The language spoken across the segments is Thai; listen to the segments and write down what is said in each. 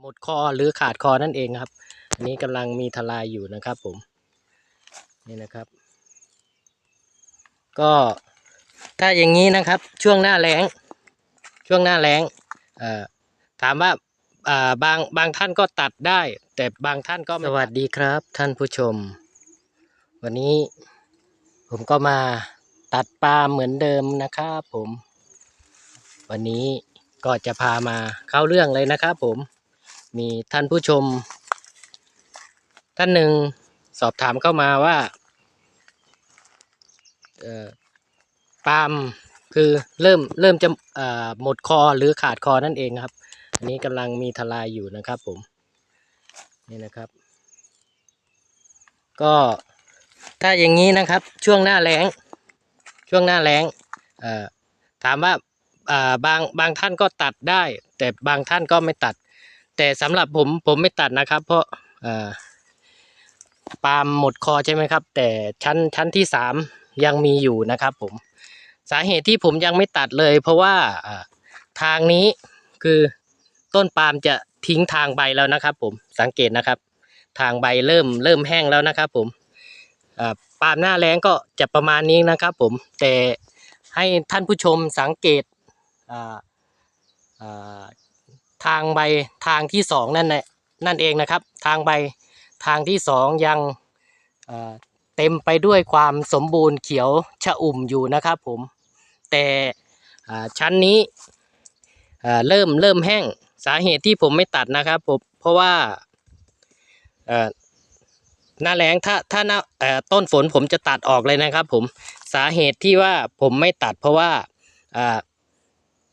หมดคอหรือขาดคอนั่นเองครับ อันนี้กำลังมีทลายอยู่นะครับผม นี่นะครับ ก็ถ้าอย่างนี้นะครับ ช่วงหน้าแล้ง ช่วงหน้าแล้งถามว่าบางบางท่านก็ตัดได้ แต่บางท่านก็สวัสดีครับ ท่านผู้ชม วันนี้ผมก็มาตัดปลาเหมือนเดิมนะครับผม วันนี้ก็จะพามาเข้าเรื่องเลยนะครับผม มีท่านผู้ชม ท่านหนึ่งสอบถามเข้ามาว่าปาล์มคือเริ่มเริ่มจะหมดคอหรือขาดคอนั่นเองครับ อันนี้กำลังมีทลายอยู่นะครับผม นี่นะครับ ก็ถ้าอย่างนี้นะครับ ช่วงหน้าแล้ง ช่วงหน้าแล้งถามว่าบางบางท่านก็ตัดได้ แต่บางท่านก็ไม่ตัด แต่สำหรับผมผมไม่ตัดนะครับ เพราะปาล์มหมดคอใช่ไหมครับ แต่ชั้นชั้นที่สามยังมีอยู่นะครับ ผมสาเหตุที่ผมยังไม่ตัดเลย เพราะว่าทางนี้คือต้นปาล์มจะทิ้งทางใบแล้วนะครับ ผมสังเกตนะครับ ทางใบเริ่มเริ่มแห้งแล้วนะครับ ผมปาล์มหน้าแล้งก็จะประมาณนี้นะครับ ผมแต่ให้ท่านผู้ชมสังเกตอ่าอ่า ทางใบทางที่สองนั่นแหละนั่นเองนะครับ ทางใบทางที่สองยังเเต็มไปด้วยความสมบูรณ์เขียวชะอุ่มอยู่นะครับผม แต่ชั้นนี้เริ่มเริ่มแห้งสาเหตุที่ผมไม่ตัดนะครับผมเพราะว่าหน้าแรงถ้าถ้าหน้าต้นฝนผมจะตัดออกเลยนะครับผมสาเหตุที่ว่าผมไม่ตัดเพราะว่า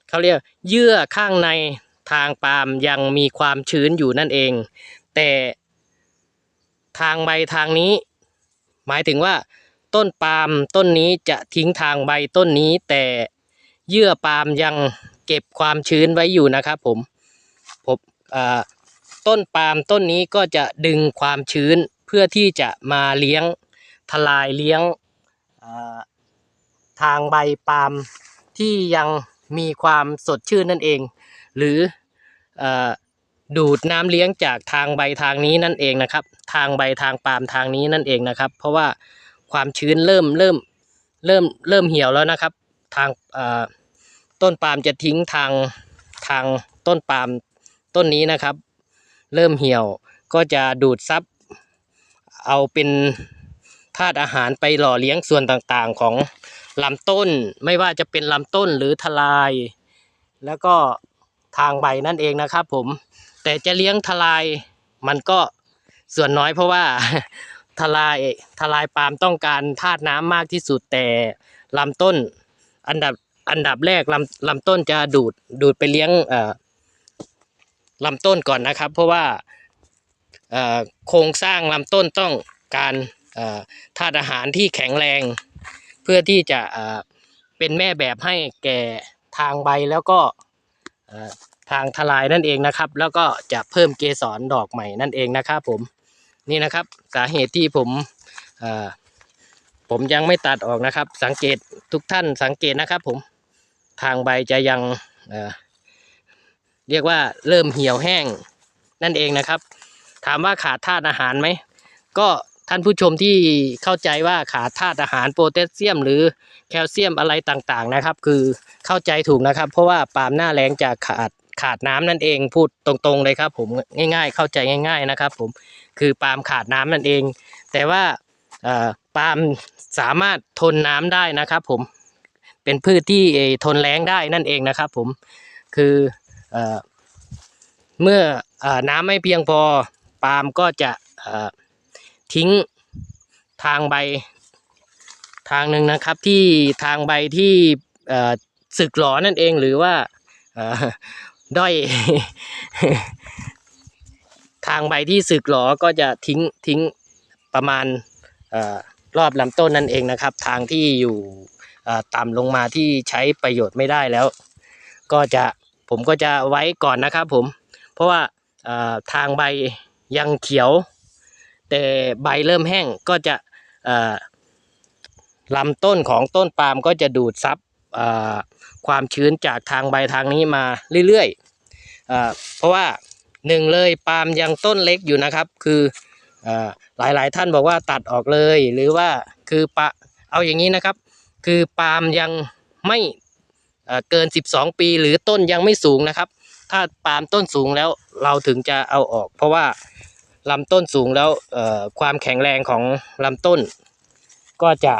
เขาเรียกเยื่อข้างใน ทางปาล์มยังมีความชื้นอยู่นั่นเอง แต่ทางใบทางนี้ หมายถึงว่า ต้นปาล์มต้นนี้จะทิ้งทางใบต้นนี้ แต่เยื่อปาล์มยังเก็บความชื้นไว้อยู่นะครับผมผมต้นปาล์มต้นนี้ก็จะดึงความชื้นเพื่อที่จะมาเลี้ยงทลายเลี้ยงทางใบปาล์มที่ยังมีความสดชื่นนั่นเอง หรืออดูดน้ำเลี้ยงจากทางใบทางนี้นั่นเองนะครับ ทางใบทางปาล์มทางนี้นั่นเองนะครับ เพราะว่าความชื้นเริ่มเริ่มเริ่มเริ่มเหี่ยวแล้วนะครับ ทางต้นปาล์มจะทิ้งทางทางต้นปาล์มต้นนี้นะครับ เริ่มเหี่ยวก็จะดูดซับเอาเป็นธาตุอาหารไปหล่อเลี้ยงส่วนต่างๆของลำต้น ไม่ว่าจะเป็นลำต้นหรือทลาย แล้วก็ ทางใบนั่นเองนะครับผมแต่จะเลี้ยงทลายมันก็ส่วนน้อยเพราะว่าทลายทลายปาล์มต้องการธาตุน้ำมากที่สุดแต่ลำต้นอันดับอันดับแรกลำลำต้นจะดูดดูดไปเลี้ยงเอ่อลำต้นก่อนนะครับ เพราะว่าเอ่อโครงสร้างลำต้นต้องการเอ่อธาตุอาหารที่แข็งแรง เพื่อที่จะเอ่อเป็นแม่แบบให้แก่ทางใบแล้วก็เอ่อ ทางทลายนั่นเองนะครับ แล้วก็จะเพิ่มเกสรดอกใหม่นั่นเองนะครับผมนี่นะครับสาเหตุที่ผมผมยังไม่ตัดออกนะครับ สังเกตทุกท่านสังเกตนะครับ ผมทางใบจะยังเเรียกว่าเริ่มเหี่ยวแห้งนั่นเองนะครับ ถามว่าขาดธาตุอาหารไหมก็ท่านผู้ชมที่เข้าใจว่าขาดธาตุอาหารโพแทสเซียม หรือแคลเซียมอะไรต่างๆนะครับ คือเข้าใจถูกนะครับ เพราะว่าปาล์มหน้าแรงจะขาด ขาดน้ำนั่นเองพูดตรงๆเลยครับ ผมง่าย ๆ เข้าใจง่าย ๆนะครับ ผมคือปาล์มขาดน้ำนั่นเอง แต่ว่าปาล์มสามารถทนน้ำได้นะครับ ผมเป็นพืชที่ทนแรงได้นั่นเองนะครับ ผมคือเอเมื่ออน้ำไม่เพียงพอปาล์มก็จะทิ้งทางใบทางหนึ่งนะครับที่ทางใบที่สึกหรอนั่นเองหรือว่า ด้อย ทางใบที่สึกหรอก็จะทิ้งทิ้งประมาณอรอบลำต้นนั่นเองนะครับ ทางที่อยู่ต่ำลงมาที่ใช้ประโยชน์ไม่ได้แล้ว ก็จะผมก็จะไว้ก่อนนะครับผมเพราะว่าทางใบยังเขียว แต่ใบเริ่มแห้งก็จะลำต้นของต้นปาล์มก็จะดูดซับ ความชื้นจากทางใบทางนี้มาเรื่อยๆเอเพราะว่าหนึ่งเลยปาล์มยังต้นเล็กอยู่นะครับ คือหลายๆท่านบอกว่าตัดออกเลย หรือว่าคือปะเอาอย่างนี้นะครับ คือปาล์มยังไม่เเกิน 12 ปี หรือต้นยังไม่สูงนะครับ ถ้าปาล์มต้นสูงแล้วเราถึงจะเอาออก เพราะว่าลำต้นสูงแล้วความแข็งแรงของลำต้น ก็จะ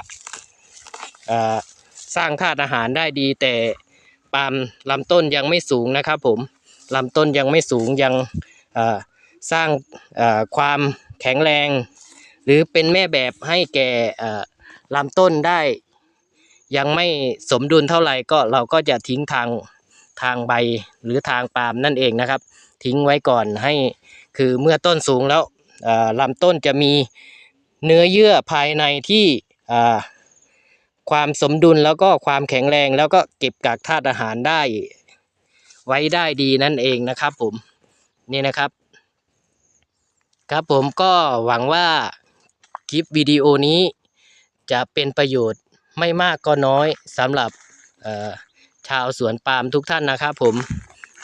สร้างธาตุอาหารได้ดี แต่ปาล์มลำต้นยังไม่สูงนะครับผมลำต้นยังไม่สูงยังสร้างความแข็งแรง หรือเป็นแม่แบบให้แก่ลำต้นได้ ยังไม่สมดุลเท่าไหร่ก็เราก็จะทิ้งทางทางใบหรือทางปาล์มนั่นเองนะครับ ทิ้งไว้ก่อนให้คือเมื่อต้นสูงแล้วลำต้นจะมีเนื้อเยื่อภายในที่ ความสมดุลแล้วก็ความแข็งแรงแล้วก็เก็บกักธาตุอาหารได้ ไว้ได้ดีนั่นเองนะครับ ผมนี่นะครับ ครับผมก็หวังว่าคลิปวิดีโอนี้จะเป็นประโยชน์ไม่มากก็น้อยสำหรับชาวสวนปาล์มทุกท่านนะครับ ผม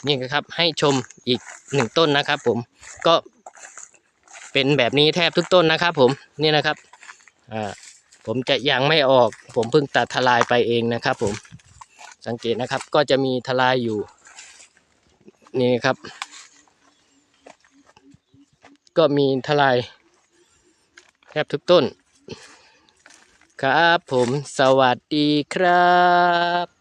นี่นะครับให้ชมอีกหนึ่งต้นนะครับ ผมก็เป็นแบบนี้แทบทุกต้นนะครับ ผมนี่นะครับอ่า ผมจะยังไม่ออก ผมเพิ่งตัดทลายไปเองนะครับ ผมสังเกตนะครับก็จะมีทลายอยู่ นี่ครับ ก็มีทลายแทบทุกต้น ครับผมสวัสดีครับ